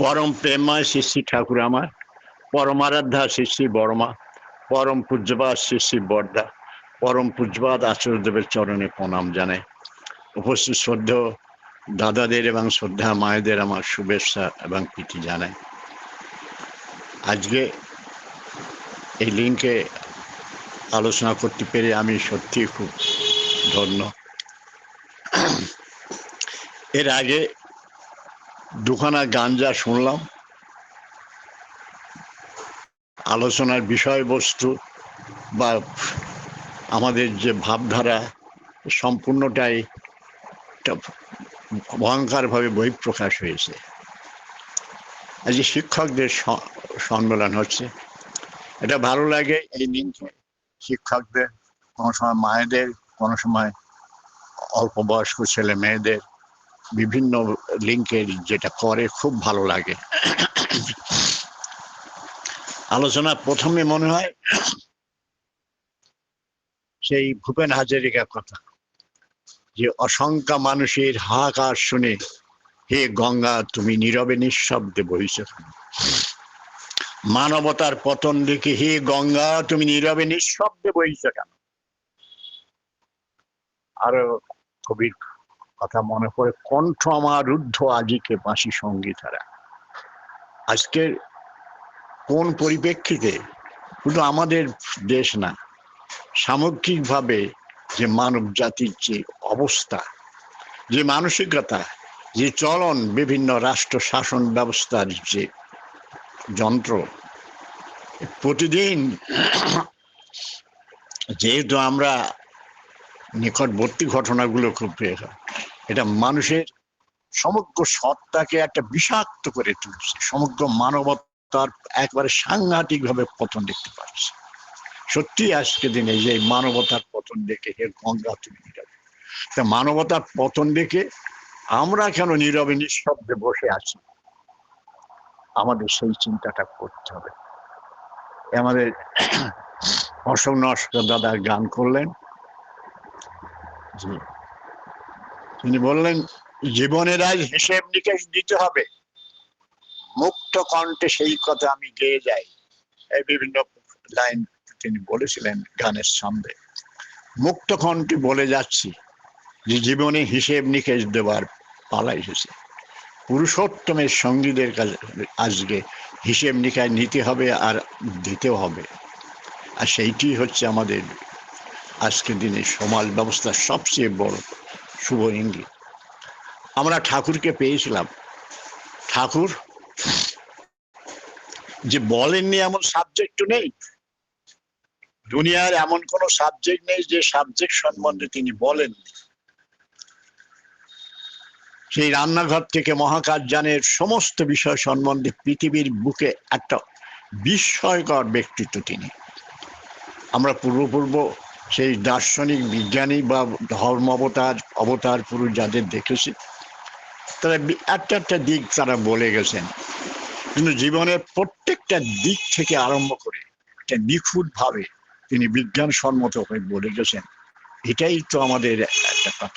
পরম প্রেমময় শ্রী ঠাকুর আমার পরমারাধ্যা শ্রী শ্রী বর্মা, পরম পূজ্যবাদ শ্রী বর্দা, পরম পূজ্যবাদ আচার্যদেবের চরণে প্রণাম জানাই। উপস্থিত শ্রদ্ধ দাদাদের এবং শ্রদ্ধা মায়েদের আমার শুভেচ্ছা এবং প্রীতি জানাই। আজকে এই লিঙ্কে আলোচনা করতে পেরে আমি সত্যি খুব ধন্য। এর আগে দুখানা গান যা শুনলাম। আলোচনার বিষয়বস্তু বা আমাদের যে ভাবধারা সম্পূর্ণটাই ভয়ঙ্করভাবে বহিঃপ্রকাশ হয়েছে। আজকে শিক্ষকদের সম্মেলন হচ্ছে, এটা ভালো লাগে এই লিঙ্কে শিক্ষকদের কোনো সময় মায়েদের, কোনো সময় অল্প বয়স্ক ছেলে মেয়েদের বিভিন্ন লিঙ্কের যেটা করে খুব ভালো লাগে। আলোচনা প্রথমে মনে হয় সেই ভূপেন হাজারিকার কথা, যে অসংখ্য মানুষের হাহাকার শুনে, হে গঙ্গা, তুমি নীরবে নিঃশব্দে বহিছ মানবতার পতন দেখে, হে গঙ্গা, তুমি নীরবে নিঃশব্দে বহিছ কেন? আরও কবির কথা মনে পড়ে কণ্ঠ আমার রুদ্ধ আজিকে বাঁশি সঙ্গীতারা? আজকের কোন পরিপ্রেক্ষিতে? শুধু আমাদের দেশ না সামগ্রিকভাবে যে মানব জাতির যে অবস্থা যে মানসিকতা যে চলন বিভিন্ন রাষ্ট্র শাসন ব্যবস্থার যে যন্ত্র প্রতিদিন যেহেতু আমরা নিকটবর্তী ঘটনাগুলো খুব হয়, এটা মানুষের সমগ্র সত্তাকে একটা বিষাক্ত করে তুলছে, সমগ্র মানবতার একবারে সাংঘাতিক ভাবে পতন দেখতে পাচ্ছি। সত্যি আজকে দিনে যে মানবতার পতন দেখে হে গঙ্গা, তুমি নীরবে। তা মানবতার পতন দেখে আমরা কেন নীরবে, নিঃশব্দে বসে আছি? আমাদের সেই চিন্তাটা করতে হবে। আমাদের অশোক নস্কর দাদা গান করলেন জি তিনি বললেন, জীবনের আজ হিসেব নিকেশ দিতে হবে। মুক্ত কণ্ঠে সেই কথা আমি গেয়ে যাই। এই বিভিন্ন লাইন তিনি বলেছিলেন গানের সঙ্গে মুক্ত কণ্ঠে বলে যাচ্ছি যে, জীবনে হিসেব নিকেশ দেওয়ার পালা এসেছে। পুরুষোত্তমের সঙ্গীদের কাছে আজকে হিসেব নিকাশ নিতে হবে আর দিতেও হবে। আর সেইটি হচ্ছে আমাদের আজকের দিনে সমাজ ব্যবস্থার সবচেয়ে বড় শুভ ইঙ্গিত। আমরা ঠাকুরকে পেয়েছিলাম। ঠাকুর, যে বলেননি এমন সাবজেক্ট নেই। দুনিয়ার এমন কোন সাবজেক্ট নেই যে সাবজেক্ট সম্বন্ধে তিনি বলেননি সেই রান্নাঘর থেকে মহাকাশযানের সমস্ত বিষয় সম্বন্ধে পৃথিবীর বুকে একটা বিস্ময়কর ব্যক্তিত্ব তিনি। আমরা পূর্বপূর্ব সেই দার্শনিক বিজ্ঞানী বা ধর্ম অবতার অবতার পুরুষ যাদের দেখেছি, তারা একটা একটা দিক তারা বলে গেছেন। কিন্তু জীবনের প্রত্যেকটা দিক থেকে আরম্ভ করে একটা নিখুঁত ভাবে তিনি বিজ্ঞানসম্মত হয়ে বলে গেছেন। এটাই তো আমাদের একটা কথা।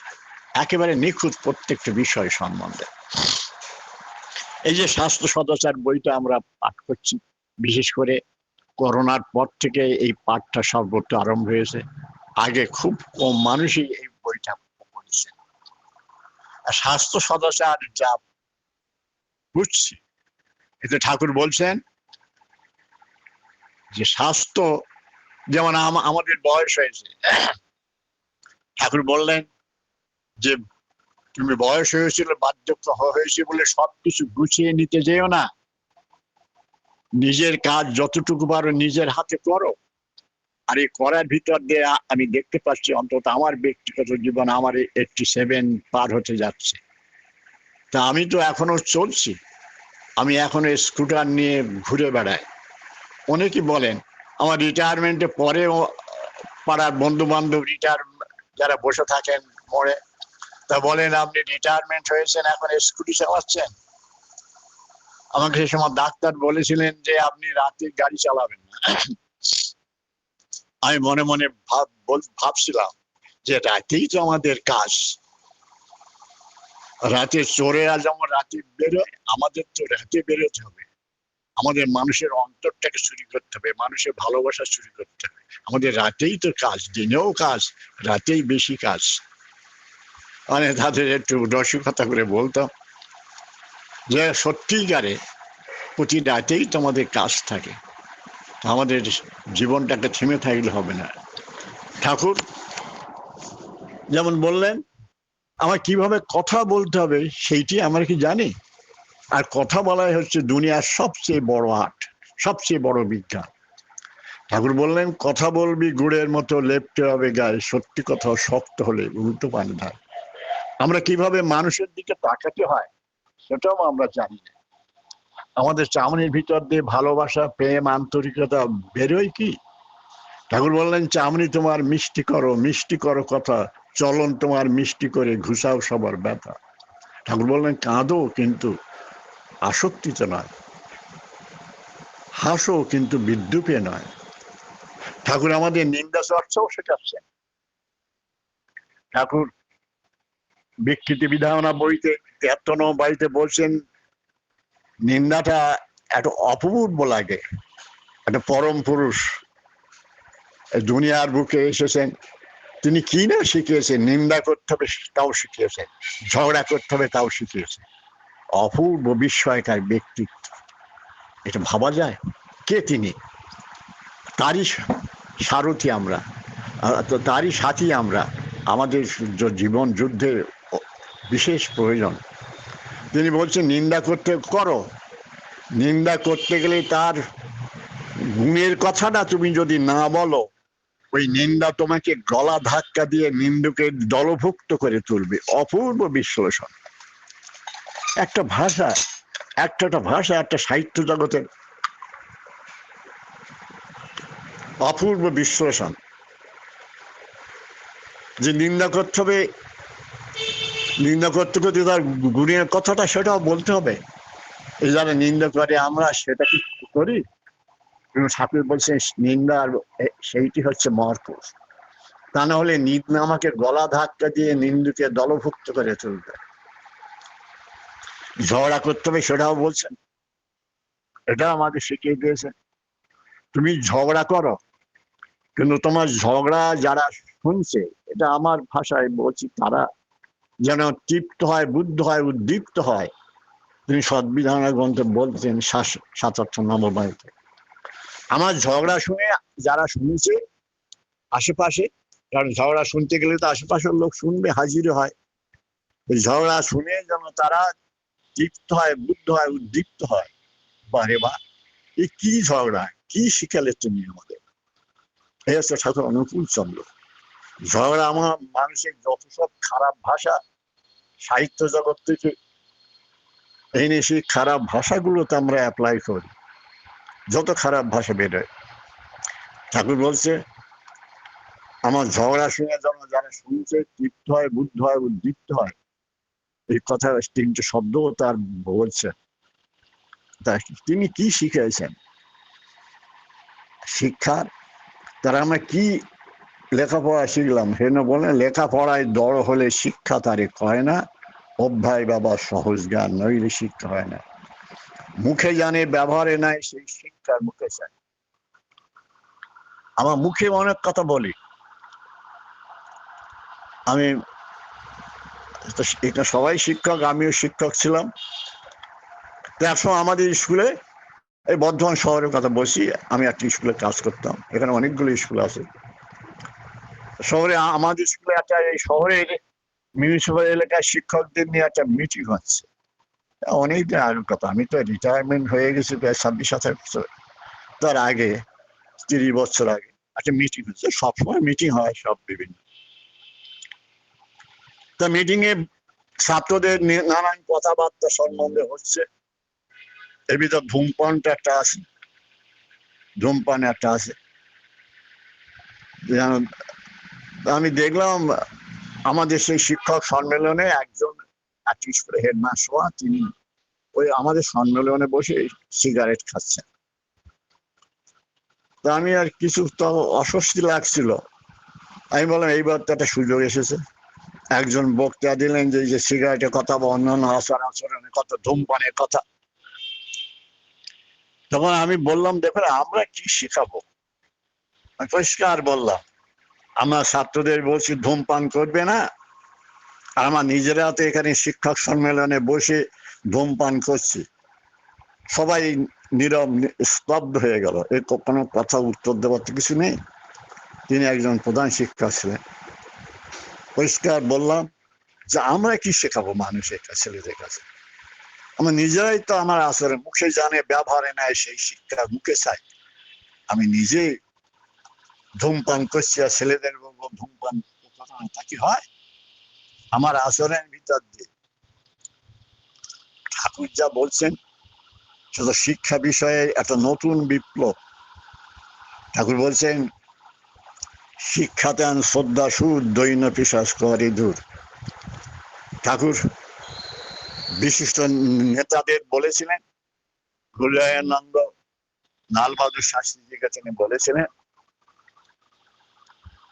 একেবারে নিখুঁত প্রত্যেকটা বিষয় সম্বন্ধে। এই যে স্বাস্থ্য সদাচার বইটা আমরা পাঠ করছি, বিশেষ করে করোনার পর থেকে এই পাঠটা সর্বত্র আরম্ভ হয়েছে। আগে খুব কম মানুষই এই বইটা পড়েছে আর স্বাস্থ্য সদাচার যা বুঝছি, এতে ঠাকুর বলছেন যে স্বাস্থ্য যেমন আমাদের বয়স হয়েছে। ঠাকুর বললেন যে তুমি বয়স হয়েছিল, বার্ধক্য হয়েছে বলে সবকিছু গুছিয়ে নিতে যেও না। নিজের কাজ যতটুকু পারো নিজের হাতে করো। আর এই করার ভিতর দিয়ে আমি দেখতে পাচ্ছি অন্তত আমার ব্যক্তিগত জীবন আমার এইটটি সেভেন পার হতে যাচ্ছে। তা আমি তো এখনও চলছি। আমি এখনও স্কুটার নিয়ে ঘুরে বেড়াই। অনেকেই বলেন, আমার রিটায়ারমেন্টে পরেও পাড়ার বন্ধু বান্ধব রিটায়ার যারা বসে থাকেন মোড়ে তা বলেন, আপনি রিটায়ারমেন্ট হয়েছেন, এখন স্কুটি চালাচ্ছেন? আমাকে সে সময় ডাক্তার বলেছিলেন যে, আপনি রাতে গাড়ি চালাবেন না। আমি মনে মনে ভাব ভাবছিলাম যে, রাতেই তো আমাদের কাজ। রাতে চোরেরা যেমন রাতে বেরোয়, আমাদের তো রাতে বেরোতে হবে। আমাদের মানুষের অন্তরটাকে চুরি করতে হবে, মানুষের ভালোবাসা চুরি করতে হবে। আমাদের রাতেই তো কাজ, দিনেও কাজ, রাতেই বেশি কাজ। মানে তাদের একটু রসিকতা করে বলতাম। যে সত্যিকারে প্রতি রাতেই তোমাদের কাজ থাকে, আমাদের জীবনটাকে থেমে থাকলে হবে না। ঠাকুর, যেমন বললেন আমার কীভাবে কথা বলতে হবে সেইটি আমরা কি জানি? আর কথা বলাই হচ্ছে দুনিয়ার সবচেয়ে বড় আর্ট, সবচেয়ে বড় বিজ্ঞান। ঠাকুর বললেন, কথা বলবি, গুড়ের মতো লেপতে হবে গায়ে, সত্যি কথা শক্ত হলে উল্টো পানি আমরা কীভাবে মানুষের দিকে তাকাতে হয়? সেটাও আমরা জানি। না আমাদের চামড়ির ভিতর দিয়ে ভালোবাসা, প্রেম, আন্তরিকতা বেরোয় কি? ঠাকুর বললেন চামড়ি তোমার মিষ্টি করো মিষ্টি করো কথা, চলন তোমার মিষ্টি করে, ঘুষাও সবার ব্যথা। ঠাকুর বললেন, কাঁদো কিন্তু আসক্তিতে নয়, হাসো কিন্তু বিদ্যুপে নয়। ঠাকুর আমাদের নিন্দা চর্চাও শেখাচ্ছেন ঠাকুর বিকৃতি বিধারণা বইতে তেহাত্তর নম্বর বাড়িতে বলছেন, নিন্দাটা একটা অপূর্ব লাগে, একটা পরম পুরুষ। দুনিয়ার বুকে এসেছেন, তিনি কি না শিখিয়েছেন, নিন্দা করতে হবে তাও শিখিয়েছেন, ঝগড়া করতে হবে তাও শিখিয়েছেন। অপূর্ব বিস্ময়কার ব্যক্তিত্ব। এটা ভাবা যায়? কে তিনি? তারই সারথি আমরা তারই সাথী আমরা। আমাদের জীবন যুদ্ধে বিশেষ প্রয়োজন। তিনি বলছেন, নিন্দা করতে করো। নিন্দা করতে গেলে তার গুণের কথাটা তুমি যদি না বলো, ওই নিন্দা তোমাকে গলা ধাক্কা দিয়ে নিন্দুকে দলভুক্ত করে তুলবে। অপূর্ব বিশ্লেষণ। একটা ভাষা একটা ভাষা, একটা সাহিত্য জগতের অপূর্ব বিশ্লেষণ। যে নিন্দা করতে হবে নিন্দা করতে করতে তার গুণের কথাটা সেটাও বলতে হবে। এই যারা নিন্দা করে আমরা, সেটা কি করি? ঠাকুর বলছেন নিন্দা আর সেইটি হচ্ছে মহাপুরুষ তা না হলে নিন্দা আমাকে গলা ধাক্কা দিয়ে নিন্দুকে দলভুক্ত করে তুলবে। ঝগড়া করতে হবে, সেটাও বলছেন। এটা আমাদের শিখিয়ে দিয়েছেন। তুমি ঝগড়া করো, কিন্তু তোমার ঝগড়া যারা শুনছে, এটা আমার ভাষায় বলছি, তারা যেন তৃপ্ত হয়, বুদ্ধ হয়, উদ্দীপ্ত হয়। তিনি সদ্বিধান গ্রন্থে বলছেন সাত- সাতাত্তর নম্বর বাড়িতে আমার ঝগড়া শুনে যারা শুনছে, আশেপাশে, কারণ ঝগড়া শুনতে গেলে তো আশেপাশের লোক শুনবে, হাজির হয়। ঝগড়া শুনে যেন তারা তৃপ্ত হয়, বুদ্ধ হয়, উদ্দীপ্ত হয়। বারে বা এই কি ঝগড়া? কি শিখালে তুমি আমাদের? এই হচ্ছে ঠাকুর অনুকূল চন্দ্র। ঝগড়া আমার মানুষের যত সব খারাপ ভাষা সাহিত্য জগৎ থেকে এনে সেই খারাপ ভাষাগুলোতে আমরা অ্যাপ্লাই করি। যত খারাপ ভাষা বেরোয় ঠাকুর বলছে, আমার ঝগড়া শুনে যেন যারা শুনছে, তৃপ্ত হয়, বুদ্ধ হয়, উদ্দীপ্ত হয়, এই কথা তিনটে শব্দ তার বলছে। তা তিনি কি শিখেছেন শিক্ষার তারা আমরা কি লেখাপড়া শিখলাম। সেজন্য বলেন লেখাপড়ায় দড় হলে শিক্ষা তারে কয় না অভ্যায় বাবা সহজ জ্ঞান, নইলে শিক্ষা হয় না। মুখে জানে, ব্যবহারে নাই, সেই শিক্ষার মুখে চাই। আমার মুখে অনেক কথা বলি। আমি এটা সবাই শিক্ষক, আমিও শিক্ষক ছিলাম। একসময় আমাদের স্কুলে, এই বর্ধমান শহরের কথা বলছি, আমি একটা স্কুলে কাজ করতাম। এখানে অনেকগুলো স্কুল আছে। শহরে, আমাদের স্কুলে একটা, এই শহরের মিউনিসিপাল এলাকায় শিক্ষকদের নিয়ে একটা মিটিং হচ্ছে। অনেক দিন আগের কথা, আমি তো রিটায়ারমেন্ট হয়ে গেছি প্রায় ছাব্বিশ সাতাশ বছর। তার আগে, তিরিশ বছর আগে একটা মিটিং হচ্ছে, সবসময় মিটিং হয় সব বিভিন্ন। তা মিটিং এ ছাত্রদের নানান কথাবার্তা সম্বন্ধে হচ্ছে। এর ভিতর ধূমপানটা একটা আছে। ধূমপান একটা আছে। যেন- আমি দেখলাম আমাদের সেই শিক্ষক সম্মেলনে একজন হেডমাস্টার তিনি ওই আমাদের সম্মেলনে বসে সিগারেট খাচ্ছেন। তা আমি আর কিছু তো অস্বস্তি লাগছিল। আমি বললাম এইবার তো একটা সুযোগ এসেছে। একজন বক্তা দিলেন যে যে সিগারেটের কথা বা অন্যান্য আচার আচরণের কথা, ধূমপানের কথা। তখন আমি বললাম, দেখুন, আমরা কি শিখাবো? পরিষ্কার বললাম আমরা ছাত্রদের বলছি, ধূমপান করবে না। আর আমার নিজেরা তো এখানে শিক্ষক সম্মেলনে বসে ধূমপান করছি। সবাই নীরব, স্তব্ধ হয়ে গেল। এর কোনো কথা, উত্তর দেওয়ার তো কিছু নেই। তিনি একজন প্রধান শিক্ষক ছিলেন। পরিষ্কার বললাম যে, আমরা কি শেখাবো মানুষের কাছে, ছেলেদের কাছে? আমরা নিজেরাই তো আমার আসলে মুখে জানে, ব্যবহারে নেয় সেই শিক্ষা, মুখে চাই। আমি নিজে ধূমপান করছি ছেলেদের বলব, ধূমপান তা কি হয়? আমার আচরণের ভিতর দিয়ে। ঠাকুর যা বলছেন সেটা শিক্ষা বিষয়ে একটা নতুন বিপ্লব। ঠাকুর বলছেন, শিক্ষাতেন শ্রদ্ধা, সুদ, দৈন্য পিসাস করে দূর। ঠাকুর বিশিষ্ট নেতাদের বলেছিলেন গুলয়ানন্দ লাল বাহাদুর শাস্ত্রীজির কাছে বলেছিলেন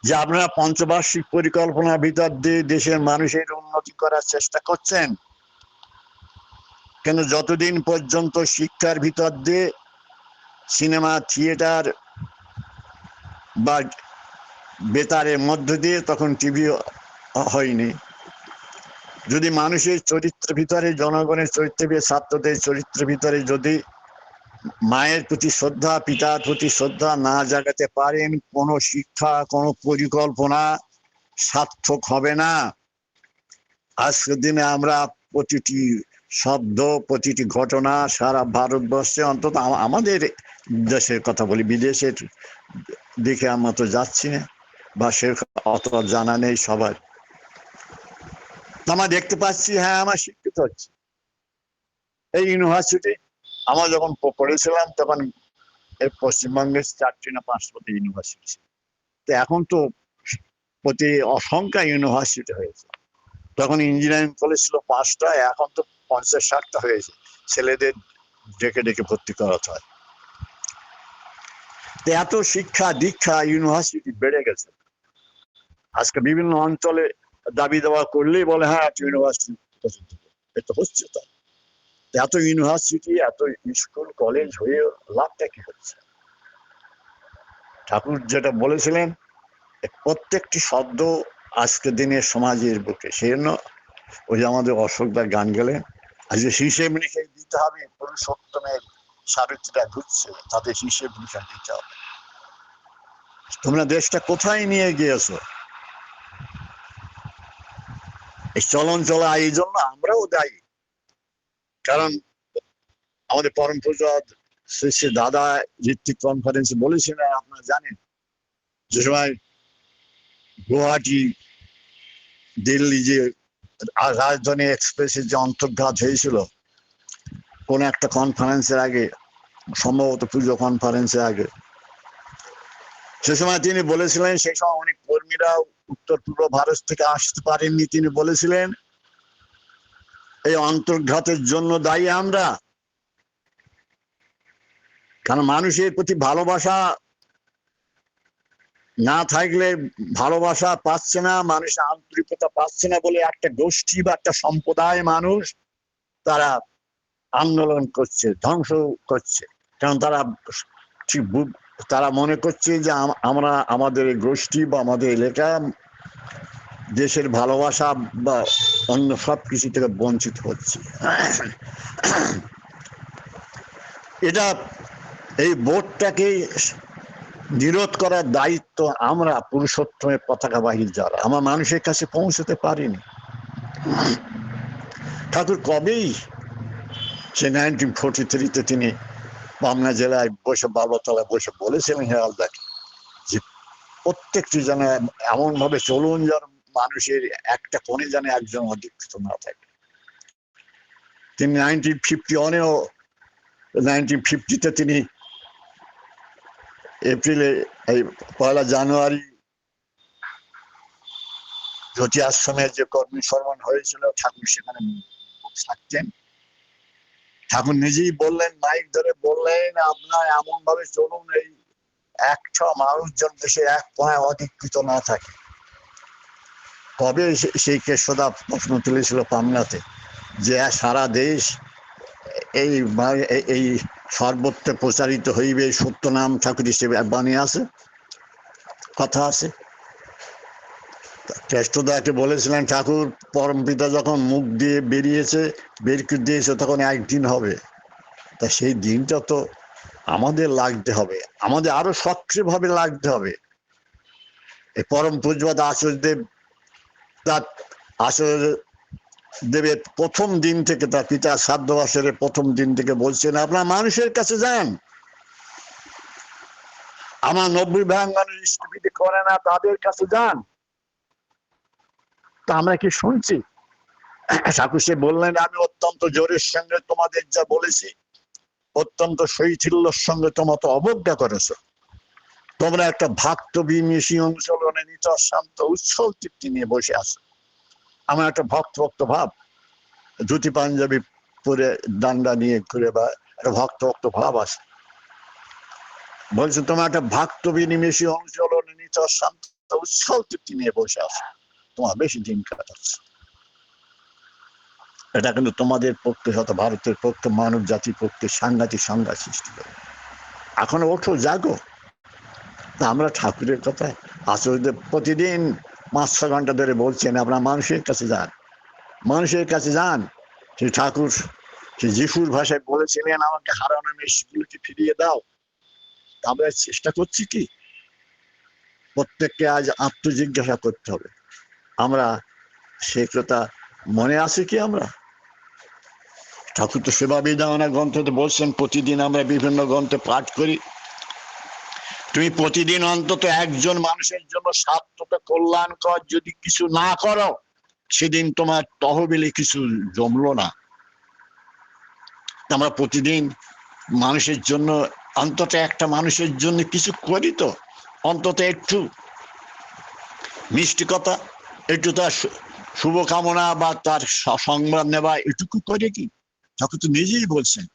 যে আপনারা পঞ্চবার্ষিক পরিকল্পনার ভিতর দিয়ে দেশের মানুষের উন্নতি করার চেষ্টা করছেন? কেন যতদিন পর্যন্ত শিক্ষার ভিতর দিয়ে সিনেমা থিয়েটার বা বেতারের মধ্য দিয়ে তখন টিভি হয়নি। যদি মানুষের চরিত্রের ভিতরে জনগণের চরিত্রের ভিতরে, ছাত্রদের চরিত্রের ভিতরে যদি মায়ের প্রতি শ্রদ্ধা, পিতার প্রতি শ্রদ্ধা না জাগাতে পারেন কোনো শিক্ষা, কোনো পরিকল্পনা সার্থক হবে না। আজকের দিনে আমরা প্রতিটি শব্দ, প্রতিটি ঘটনা সারা ভারতবর্ষে অন্তত আমাদের দেশের কথা বলি, বিদেশের দিকে আমরা তো যাচ্ছি না বা সে অত জানা নেই সবার। আমরা দেখতে পাচ্ছি হ্যাঁ আমার শিক্ষিত হচ্ছে। এই ইউনিভার্সিটি আমরা যখন পড়েছিলাম, তখন এই পশ্চিমবঙ্গের চারটি না পাঁচটা ইউনিভার্সিটি ছিল তো এখন তো প্রতি অসংখ্য ইউনিভার্সিটি হয়েছে। তখন ইঞ্জিনিয়ারিং কলেজ ছিল পাঁচটা, এখন তো পঞ্চাশ ষাটটা হয়েছে। ছেলেদের ডেকে ডেকে ভর্তি করাতে হয়। তো এত শিক্ষা, দীক্ষা ইউনিভার্সিটি বেড়ে গেছে। আজকে বিভিন্ন অঞ্চলে দাবি দেওয়া করলেই বলে হ্যাঁ ইউনিভার্সিটি এটা হচ্ছে তো এত ইউনিভার্সিটি এত স্কুল কলেজ হয়ে লাভটা কি হচ্ছে? ঠাকুর যেটা বলেছিলেন প্রত্যেকটি শব্দ আজকের দিনের সমাজের বুকে, সেই জন্য ওই আমাদের অশোকদার গান গেলে আজকে হিসেব লিখে দিতে হবে পুরুষোত্তমের সাবিত্রীরা ঘুরছে, তাদের হিসেব লিখে দিতে হবে। তোমরা দেশটা কোথায় নিয়ে গিয়েছো? এই চলন চলা এই জন্য আমরাও দায়ী। কারণ আমাদের পরম পূজা শ্রী শ্রী দাদা ঋত্বিক কনফারেন্সে বলেছিলেন, আপনারা জানেন, যে সময় গুয়াহাটি, দিল্লি যে রাজধানী এক্সপ্রেসের যে অন্তর্ঘাত হয়েছিল, কোন একটা কনফারেন্সের আগে, সম্ভবত পুজো কনফারেন্সের আগে, সে সময় তিনি বলেছিলেন সেই সময় অনেক কর্মীরা উত্তর পূর্ব ভারত থেকে আসতে পারেননি, তিনি বলেছিলেন এই অন্তর্ঘাতের জন্য দায়ী আমরা। কারণ মানুষের প্রতি ভালোবাসা না থাকলে ভালোবাসা পাচ্ছে না মানুষের আন্তরিকতা পাচ্ছে না বলে একটা গোষ্ঠী বা একটা সম্প্রদায় মানুষ তারা আন্দোলন করছে, ধ্বংস করছে। কারণ তারা তারা মনে করছে যে আম- আমরা, আমাদের গোষ্ঠী বা আমাদের এলাকা দেশের ভালোবাসা বা অন্য সব কিছু থেকে বঞ্চিত হচ্ছে। এটা, এই বোর্ডটাকে নিরোধ করার দায়িত্ব আমরা পুরুষোত্তমের পতাকাবাহী যারা। আমরা মানুষের কাছে পৌঁছতে পারিনি। ঠাকুর, কবেই সে নাইনটিন ফোর্টি থ্রিতে তিনি পাবনা জেলায় বসে বালতলায় বসে বলেছিলেন হেরালদাকে যে প্রত্যেকটি যেন এমন ভাবে চলুন যেন মানুষের একটা কোণে যেন একজন অধিকৃত না থাকে। তিনি নাইনটিন ফিফটি ওয়ানেও নাইনটিন ফিফটিতে তিনি এপ্রিলে এই পয়লা জানুয়ারি জ্যোতি আশ্রমের যে কর্মী সম্মান হয়েছিল, ঠাকুর সেখানে থাকতেন। ঠাকুর নিজেই বললেন, মাইক ধরে বললেন, আপনার এমন ভাবে চলুন, এই একটা মানুষজন দেশে এক পয়েন্ট অধিকৃত না থাকে। কবে সেই কেশদা প্রশ্ন তুলেছিল পামনাতে যে সারা দেশ এই এই- সর্বত্র প্রচারিত হইবে সত্য নাম ঠাকুর হিসেবে বাণী আছে? কথা আছে? কেষ্টদাকে বলেছিলেন, ঠাকুর, পরম পিতা যখন মুখ দিয়ে বেরিয়েছে, বের দিয়েছে, তখন একদিন হবে। তা সেই দিনটা তো আমাদের লাগতে হবে। আমাদের আরও সক্রিয়ভাবে লাগতে হবে। এই পরম পূজবাদ আচার্যদেব তার আচার্য দেবের প্রথম দিন থেকে তার পিতা বছরের প্রথম দিন থেকে বলছেন, আপনার মানুষের কাছে যান। আমার নব্বই ভাঙ্গানোর ইষ্টবিধি করে না, তাদের কাছে যান। তা আমরা কি শুনছি? ঠাকুর সে বললেন, আমি অত্যন্ত জোরের সঙ্গে তোমাদের যা বলেছি, অত্যন্ত শৈথিল্যর সঙ্গে তোমাকে অবজ্ঞা করেছ। তোমরা একটা ভক্ত বিমিশি অনুশীলনে নিত, শান্ত, উৎসল তৃপ্তি নিয়ে বসে আছো। আমার একটা ভক্ত ভক্ত ভাব, ধুতি পাঞ্জাবি পরে ডান্ডা নিয়ে ঘুরে বা একটা ভক্ত ভক্ত ভাব আছে। বলছে, তোমার একটা ভক্ত বিনিমেষী অনুশীলনে নিত, শান্ত, উৎসল তৃপ্তি নিয়ে বসে আছো। তোমার বেশি দিন কাটাচ্ছে। এটা কিন্তু তোমাদের পক্ষে শত ভারতের পক্ষে মানব জাতির পক্ষে সাংঘাতিক সংঘাত সৃষ্টি করে। এখন ওঠো, জাগো। আমরা ঠাকুরের কথা আচার্যদেব প্রতিদিন পাঁচ ছ ঘণ্টা ধরে বলছেন আপনারা মানুষের কাছে যান। মানুষের কাছে যান। সে ঠাকুর, সে যিশুর ভাষায় বলেছিলেন, আমাকে হারানো মেশগুলোকে ফিরিয়ে দাও। আমরা চেষ্টা করছি কি? প্রত্যেককে আজ আত্মজিজ্ঞাসা করতে হবে। আমরা সে কথা মনে আছে কি আমরা? ঠাকুর তো সেবা বিধানা গ্রন্থতে বলছেন, প্রতিদিন আমরা বিভিন্ন গ্রন্থে পাঠ করি। তুমি প্রতিদিন অন্তত একজন মানুষের জন্য স্বার্থটা কল্যাণকর যদি কিছু না করো, সেদিন তোমার তহবিলে কিছু জমলো না। আমরা প্রতিদিন মানুষের জন্য, অন্তত একটা মানুষের জন্য কিছু করি তো, অন্তত একটু। মিষ্টি কথা, একটু তার শুভকামনা বা তার সংবাদ নেওয়া, এটুকু করে কি? ঠাকুর তো নিজেই বলছেন।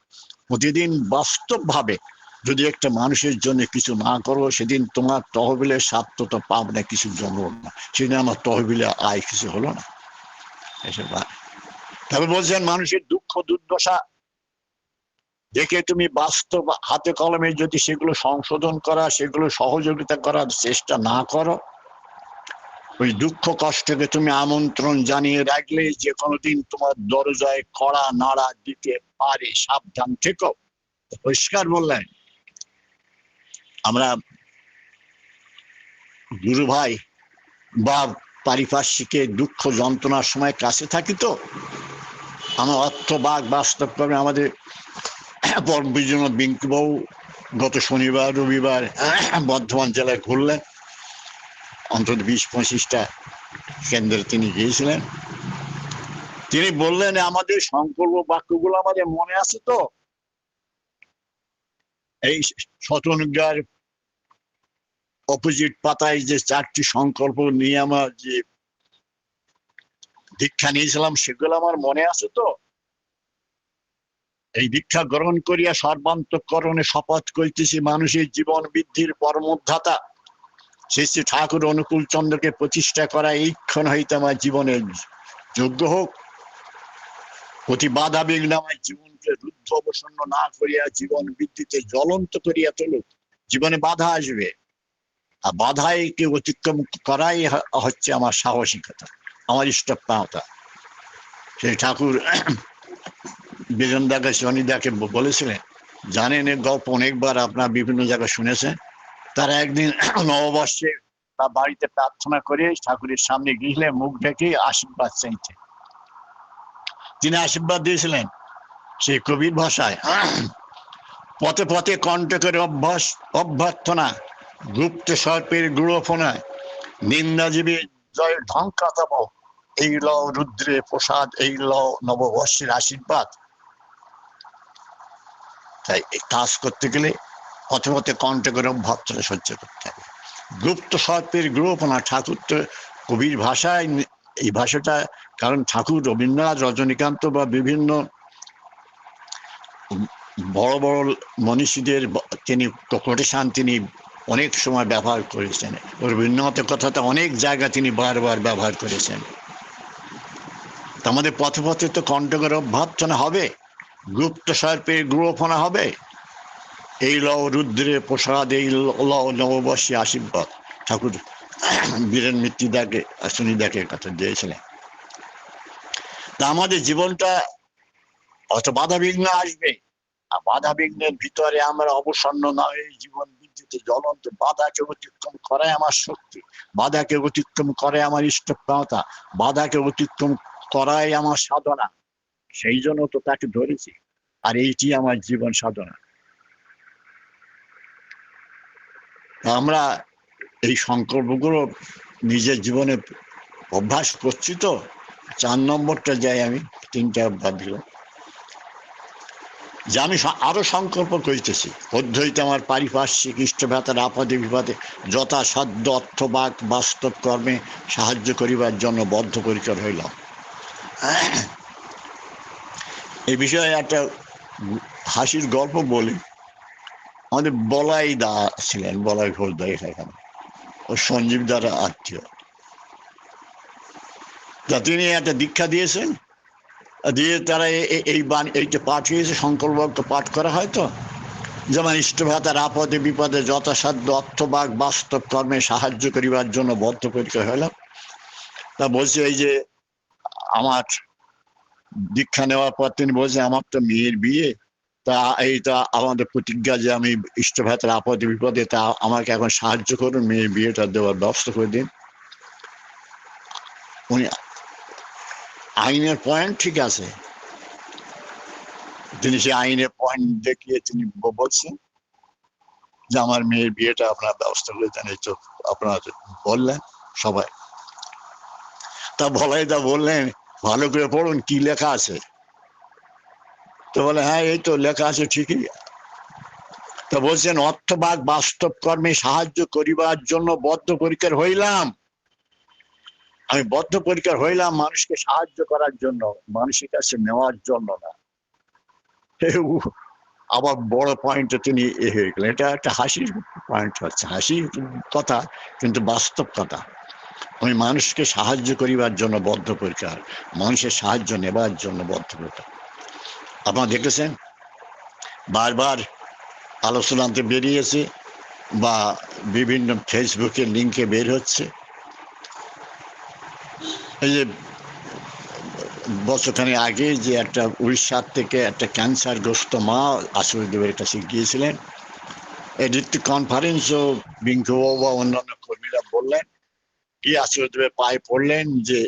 প্রতিদিন বাস্তবভাবে যদি একটা মানুষের জন্য কিছু না করো সেদিন তোমার তহবিলের স্বার্থটা পাব না, কিছু জমল না। সেদিন আমার তহবিলে আয় কিছু হলো না। এসব। তবে বলছেন, মানুষের দুঃখ, দুর্দশা দেখে তুমি বাস্তব হাতে কলমে যদি সেগুলো সংশোধন করা, সেগুলো সহযোগিতা করার চেষ্টা না করো, ওই দুঃখ কষ্টকে তুমি আমন্ত্রণ জানিয়ে রাখলে যে কোনোদিন তোমার দরজায় কড়া নাড়া দিতে পারে। সাবধান থেকো। পরিষ্কার বললেন। আমরা গুরু ভাই বা পারিপার্শ্বিকের দুঃখ যন্ত্রণার সময় কাছে থাকি তো, আমার অর্থ বাঘ বাস্তব করে আমাদের পরম বিঙ্কুবাবু গত শনিবার, রবিবার বর্ধমান জেলায় ঘুরলেন। অন্তত বিশ পঁচিশটা কেন্দ্রে তিনি গিয়েছিলেন। তিনি বললেন আমাদের সংকল্প বাক্যগুলো আমাদের মনে আছে তো? এই শতনুজ্ঞার অপোজিট পাতায় যে চারটি সংকল্প নিয়ে আমার যে দীক্ষা নিয়েছিলাম, সেগুলো আমার মনে আছে তো? এই দীক্ষা গ্রহণ করিয়া সর্বান্তকরণে শপথ করিতেছি মানুষের জীবন বৃদ্ধির পরমোদ্ধাতা শ্রী শ্রী ঠাকুর অনুকূল চন্দ্রকে প্রতিষ্ঠা করা এইক্ষণ হইতে আমার জীবনের যোগ্য হোক। প্রতি বাধা বিঘ্ন আমার জীবনকে রুদ্ধ অবসন্ন না করিয়া জীবন বৃদ্ধিতে জ্বলন্ত করিয়া তুলুক। জীবনে বাধা আসবে। বাধাইকে অতিক্রম করাই হচ্ছে আমার সাহসিকতা, আমার ইষ্টপ্রাণতা। সেই ঠাকুর বীরেন্দাকে শনিদাকে ব- বলেছিলেন, জানেন এর গল্প অনেকবার, আপনার বিভিন্ন জায়গায় শুনেছেন। তারা একদিন নববর্ষে তার বাড়িতে প্রার্থনা করে ঠাকুরের সামনে গিয়ে মুখ ঢেকে আশীর্বাদ চাইতে তিনি আশীর্বাদ দিয়েছিলেন সেই কবির ভাষায়। পথে পথে কণ্ঠকের অভ্যাস, অভ্যর্থনা গুপ্ত সর্পের গুড়োফোনায় নিন্দাজীবী জয় ঢঙ্কাতব এই ল রুদ্রে প্রসাদ, এই ল নববর্ষের আশীর্বাদ। তাই কাজ করতে গেলে পথে কণ্ঠকের অভ্যর্থনা সহ্য করতে হবে। গুপ্ত সর্পের গুড়োপনা ঠাকুর তো কবির ভাষায় এই ভাষাটা, কারণ ঠাকুর রবীন্দ্রনাথ, রজনীকান্ত বা বিভিন্ন বড় বড় মনীষীদের তিনি কোটেশান তিনি অনেক সময় ব্যবহার করেছেন। রবীন্দ্রনাথের কথাটা অনেক জায়গা তিনি বারবার ব্যবহার করেছেন। তা আমাদের পথে পথে তো কণ্ঠকের অভ্যর্থনা হবে, গুপ্ত সর্পের গ্রহফনা হবে। এই ল রুদ্রে প্রসাদ, এই ল নববর্ষী আশীর্বাদ। ঠাকুর বীরেন মৃত্যুদাকে সুনিদাকে কথা দিয়েছিলেন। তা আমাদের জীবনটা অত বাধা বিঘ্ন আসবে। আর বাধা বিঘ্নের ভিতরে আমরা অবসন্ন না হয়ে জীবন বিদ্যুতে জ্বলন্ত বাধাকে অতিক্রম করে আমার শক্তি, বাধাকে অতিক্রম করে আমার ইষ্টপ্রণতা, বাধাকে অতিক্রম করাই আমার সাধনা। সেই জন্য তো তাকে ধরেছি, আর এইটি আমার জীবন সাধনা। আমরা এই সংকল্পগুলো নিজের জীবনে অভ্যাস করছি তো, চার নম্বরটা যাই আমি, তিনটা বাদ দিলাম। যে আমি স- আরও সংকল্প করিতেছি। অধ্যয়িত আমার পারিপার্শ্বিক ইষ্টভ্যাতার আপদে বিপদে যথাসাধ্য অর্থবাক বাস্তব কর্মে সাহায্য করিবার জন্য বদ্ধপরিকর হইলাম। এই বিষয়ে একটা হাসির গল্প বলি। আমাদের বলাই দা ছিলেন, বলাই ঘোষ দা এখানে। ও সঞ্জীব দ্বারা আত্মীয়। তা তিনি একটা দীক্ষা দিয়েছেন। দিয়ে তারা এই বাণ এইটা পাঠ হয়েছে সংকল্প পাঠ করা হয় তো? যেমন ইষ্টভাতার আপদে বিপদে যথাসাধ্য অর্থবাগ বাস্তব কর্মে সাহায্য করিবার জন্য বদ্ধ বদ্ধপরিকর হইলাম তা বলছে, এই যে আমার দীক্ষা নেওয়ার পর তিনি বলছে আমার তো মেয়ের বিয়ে, তা এই এইটা আমাদের প্রতিজ্ঞা যে আমি ইষ্টভাতার আপদে বিপদে, তা আমাকে এখন সাহায্য করুন, মেয়ের বিয়েটা দেওয়ার ব্যবস্থা করে দিন। উনি আইনের পয়েন্ট ঠিক আছে। তিনি সেই আইনের পয়েন্ট দেখিয়ে তিনি বলছেন যে আমার মেয়ের বিয়েটা আপনার ব্যবস্থা করে দেন তো আপনারা বললেন সবাই। তা বলাই দা বললেন, ভালো করে পড়ুন, কি লেখা আছে? তো বলে হ্যাঁ এই তো লেখা আছে, ঠিকই। তো বলছেন, অর্থবাগ বাস্তব কর্মে সাহায্য করিবার জন্য বদ্ধপরিকর হইলাম। আমি বদ্ধপরিকর হইলাম মানুষকে সাহায্য করার জন্য, মানুষের কাছে নেওয়ার জন্য না। আবার বড় পয়েন্টে তিনি এ হয়ে গেলেন। এটা একটা হাসির পয়েন্ট হচ্ছে। হাসির কথা কিন্তু বাস্তব কথা। আমি মানুষকে সাহায্য করিবার জন্য বদ্ধপরিকর, মানুষের সাহায্য নেবার জন্য বদ্ধপরিকর। আপনারা দেখেছেন বারবার আলোচনাতে বেরিয়েছে বা বিভিন্ন ফেসবুকে লিঙ্কে বের হচ্ছে। এই যে বছরখানে আগে যে একটা উড়িষ্যার থেকে একটা ক্যান্সারগ্রস্ত মা আশুদেবের কাছে গিয়েছিলেন। এডিট কনফারেন্সও বিঙ্কু বা অন্যান্য কর্মীরা বললেন, কি আশুদেবের পায়ে পড়লেন যে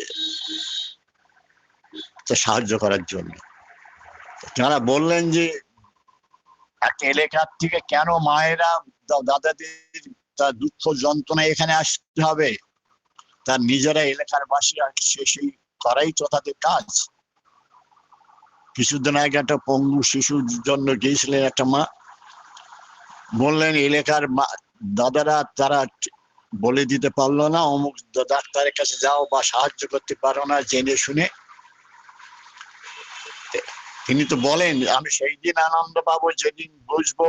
সাহায্য করার জন্য। তারা বললেন যে একটা এলাকার থেকে কেন মায়েরা দাদাদের তার দুঃখ যন্ত্রণা এখানে আসতে হবে? তার নিজেরা এলাকার বাসী সে সেই করাই তো তাদের কাজ। কিছুদিন আগে একটা পঙ্গু শিশুর জন্য গিয়েছিলেন একটা মা। বললেন, এলাকার দাদারা তারা বলে দিতে পারল না, অমুক ডাক্তারের কাছে যাও বা সাহায্য করতে পারো না জেনে শুনে। তিনি তো বলেন, আমি সেই দিন আনন্দ পাবো যেদিন বুঝব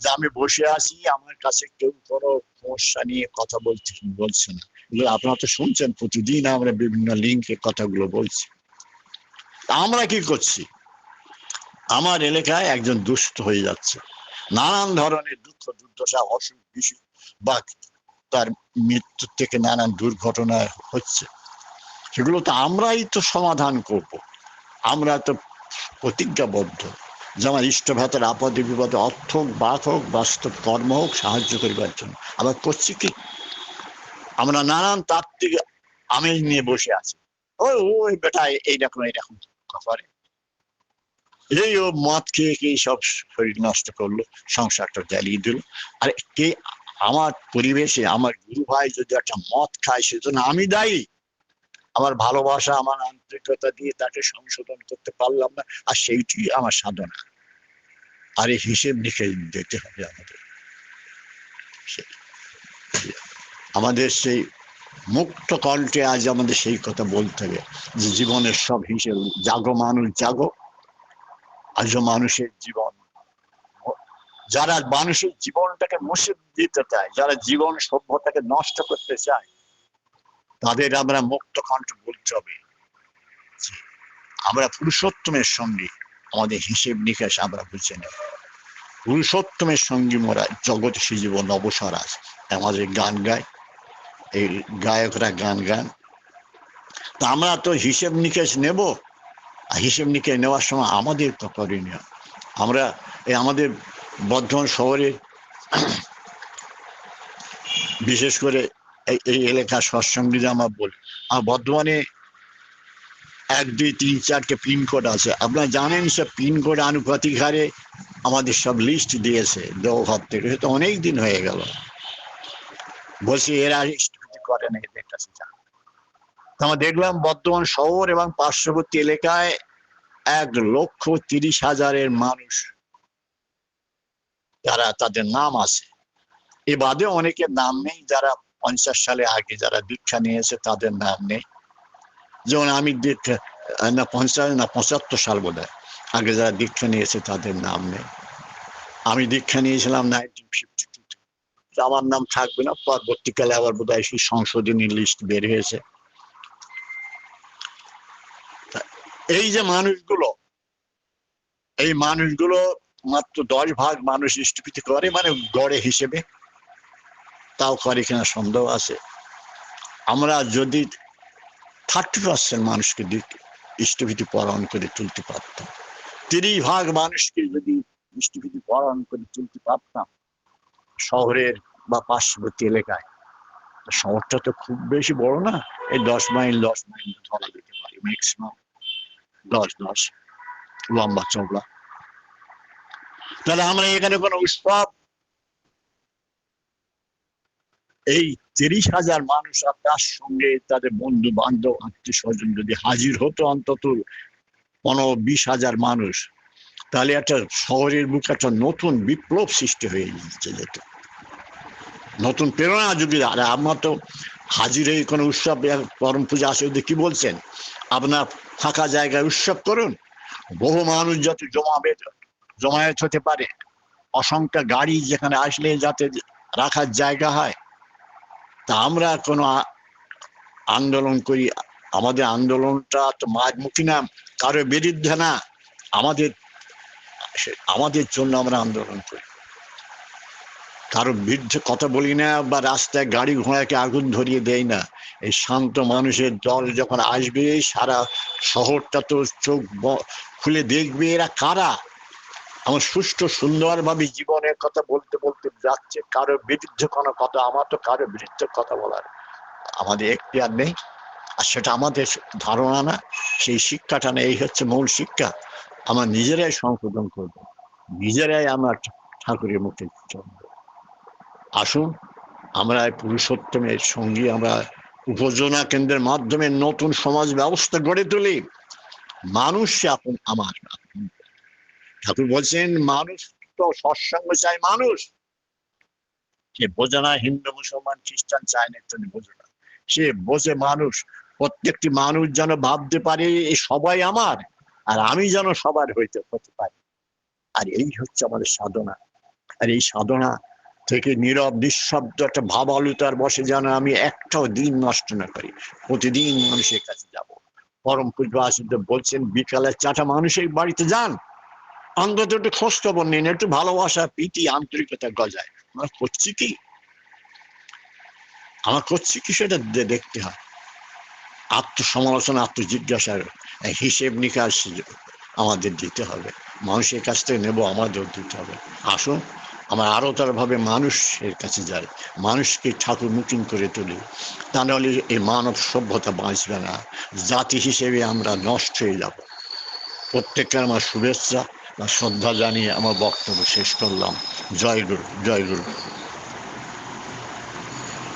যে আমি বসে আছি, আমার কাছে কেউ কোনো সমস্যা নিয়ে কথা বলতে বলছে না। আপনারা তো শুনছেন, প্রতিদিন আমরা বিভিন্ন লিঙ্কে কথাগুলো বলছি। আমরা কি করছি? আমার এলাকায় একজন দুষ্ট হয়ে যাচ্ছে। নানান ধরনের দুঃখ দুর্দশা, অসুখ বিসুখ বা তার মৃত্যুর থেকে নানান দুর্ঘটনা হচ্ছে। সেগুলো তো আমরাই তো সমাধান করব। আমরা তো প্রতিজ্ঞাবদ্ধ। যেমন ইষ্টভাতের আপদে বিপদে অর্থ হোক বাক হোক, বাস্তব কর্ম হোক, সাহায্য করিবার জন্য। আবার করছি কি? আমরা নানান তাত্ত্বিক আমেজ নিয়ে বসে আছি। ওই ওই বেটা এইরকম এইরকম করে এই ও মদ খেয়ে খেয়ে সব শরীর নষ্ট করল, সংসারটা জ্বালিয়ে দিল। আর কে আমার পরিবেশে, আমার গুরু ভাই যদি একটা মদ খায় সেজন্য আমি দায়ী। আমার ভালোবাসা, আমার আন্তরিকতা দিয়ে তাকে সংশোধন করতে পারলাম না, আর সেইটি আমার সাধনা। আর এই হিসেব লিখে দিতে হবে আমাদের। আমাদের সেই মুক্ত কণ্ঠে আজ আমাদের সেই কথা বলতে হবে যে জীবনের সব হিসেব, জাগো মানুষ, জাগো। আজও মানুষের জীবন, যারা মানুষের জীবনটাকে মুছে দিতে চায়, যারা জীবন সভ্যতাকে নষ্ট করতে চায়, তাদের আমরা মুক্ত কণ্ঠ বলতে হবে। আমরা পুরুষোত্তমের সঙ্গে আমাদের হিসেব নিকাশ আমরা বুঝে নেব। পুরুষোত্তমের সঙ্গে মোরা জগৎ জীব নবসর আছে। আমাদের গান গায় এই গায়করা গান গান। তা আমরা তো হিসেব নিকেশ নেব। আর হিসেব নিকেশ নেওয়ার সময় আমাদের তো করণীয়। আমরা এই আমাদের বর্ধমান শহরে বিশেষ করে এই এলাকার সৎসঙ্গী আমার বলি। আর বর্ধমানে এক, দুই, তিন, চারটে পিনকোড আছে। আপনারা জানেন সব পিনকোড আনুপাতিক হারে আমাদের সব লিস্ট দিয়েছে দেওঘর থেকে। সে তো অনেক দিন হয়ে গেল। বলছি এরা দেখলাম বর্ধমান শহর এবং পার্শ্ববর্তী এলাকায় এক লক্ষ তিরিশ হাজারের মানুষ যারা তাদের নাম আছে। এ বাদে অনেকের নাম নেই, যারা পঞ্চাশ সালে আগে যারা দীক্ষা নিয়েছে তাদের নাম নেই। যেমন আমি দীক্ষা না পঞ্চাশ, না পঁচাত্তর সাল বোধ আগে যারা দীক্ষা নিয়েছে তাদের নাম নেই। আমি দীক্ষা নিয়েছিলাম নাইনটিন আমার নাম থাকবে না। পরবর্তীকালে আবার বোধ হয় সেই সংশোধনী লিস্ট বের হয়েছে। এই যে মানুষগুলো, এই মানুষগুলো মাত্র দশ ভাগ মানুষ ইষ্টপিতি করে মানে গড়ে হিসেবে, তাও করে কিনা সন্দেহ আছে। আমরা যদি থার্টি পার্সেন্ট মানুষকে ইষ্টভীতি পরায়ণ করে তুলতে পারতাম, তিরিশ ভাগ মানুষকে যদি ইষ্টভীতি পরায়ণ করে তুলতে পারতাম, শহরের বা পার্শ্ববর্তী এলাকায় শহরটা তো খুব বেশি বড় না? এই দশ মাইল দশ মাইল ধরা যেতে পারে ম্যাক্সিমাম দশ দশ লম্বা চৌড়া তাহলে আমরা এখানে কোনো উৎসব এই তিরিশ হাজার মানুষ আর তার সঙ্গে তাদের বন্ধু, বান্ধব, আত্মীয় স্বজন যদি হাজির হতো অন্তত পনেরো, বিশ হাজার মানুষ, তাহলে একটা শহরের বুকে একটা নতুন বিপ্লব সৃষ্টি হয়ে যেত। নতুন প্রেরণা যদি আর আমরা তো হাজির হয়ে কোনো উৎসব পরম পূজা আসে, ওদের কি বলছেন? আপনার ফাঁকা জায়গায় উৎসব করুন। বহু মানুষ যাতে জমাবেত জমায়েত হতে পারে। অসংখ্য গাড়ি যেখানে আসলে যাতে রাখার জায়গা হয়। তা আমরা কোনো আন্দোলন করি। আমাদের আন্দোলনটা তো মাঝমুখী না, কারও বিরুদ্ধে না। আমাদের আমাদের জন্য আমরা আন্দোলন করি। কারও বিরুদ্ধে কথা বলি না বা রাস্তায় গাড়ি ঘোড়াকে আগুন ধরিয়ে দেয় না। এই শান্ত মানুষের দল যখন আসবে, সারা শহরটা তো চোখ খুলে দেখবে এরা কারা? আমার সুষ্ঠু, সুন্দরভাবে জীবনের কথা বলতে বলতে যাচ্ছে, কারও বিরুদ্ধে কোনো কথা, আমার তো কারও বিরুদ্ধে কথা বলার আমাদের এখতিয়ার নেই। আর সেটা আমাদের ধারণা না, সেই শিক্ষাটা না, এই হচ্ছে মূল শিক্ষা। আমরা নিজেরাই সংশোধন করব, নিজেরাই আমার ঠাকুরের মুখে চলব। আসুন, আমরা এই পুরুষোত্তমের সঙ্গে, আমরা উপজনা কেন্দ্রের মাধ্যমে নতুন সমাজ ব্যবস্থা গড়ে তুলি। মানুষ আপন আমার ঠাকুর বলছেন, মানুষ তো সৎসঙ্গ চায় মানুষ। সে বোঝে না হিন্দু, মুসলমান, খ্রিস্টান, চায় না বোঝে না। সে বোঝে মানুষ, প্রত্যেকটি মানুষ যেন ভাবতে পারে, এ সবাই আমার, আর আমি যেন সবার হইতে হতে পারি। আর এই হচ্ছে আমাদের সাধনা। আর এই সাধনা থেকে নীরব, নিঃশব্দ একটা ভাবালুতার বসে যেন আমি একটাও দিন নষ্ট না করি। প্রতিদিন মানুষের কাছে যাব। পরম পূজ্য আসিদ বলছেন, বিকালে চাটা মানুষের বাড়িতে যান। অন্তত একটু খোঁজ খবর নিন, একটু ভালোবাসা, প্রীতি, আন্তরিকতা গজায়। আমরা করছি কি? আমরা করছি কি সেটা দেখতে হয়। আত্মসমালোচনা, আত্মজিজ্ঞাসার হিসেব নিকাশ আমাদের দিতে হবে। মানুষের কাছ থেকে নেব আমাদের দিতে হবে। আসুন। আমরা আরও তারভাবে মানুষের কাছে যাই, মানুষকে ঠাকুর মুখিন করে তুলি। তা নাহলে এই মানব সভ্যতা বাঁচবে না, জাতি হিসেবে আমরা নষ্ট হয়ে যাব। প্রত্যেককে আমার শুভেচ্ছা বা শ্রদ্ধা জানিয়ে আমার বক্তব্য শেষ করলাম। জয় গুরু জয় গুরু।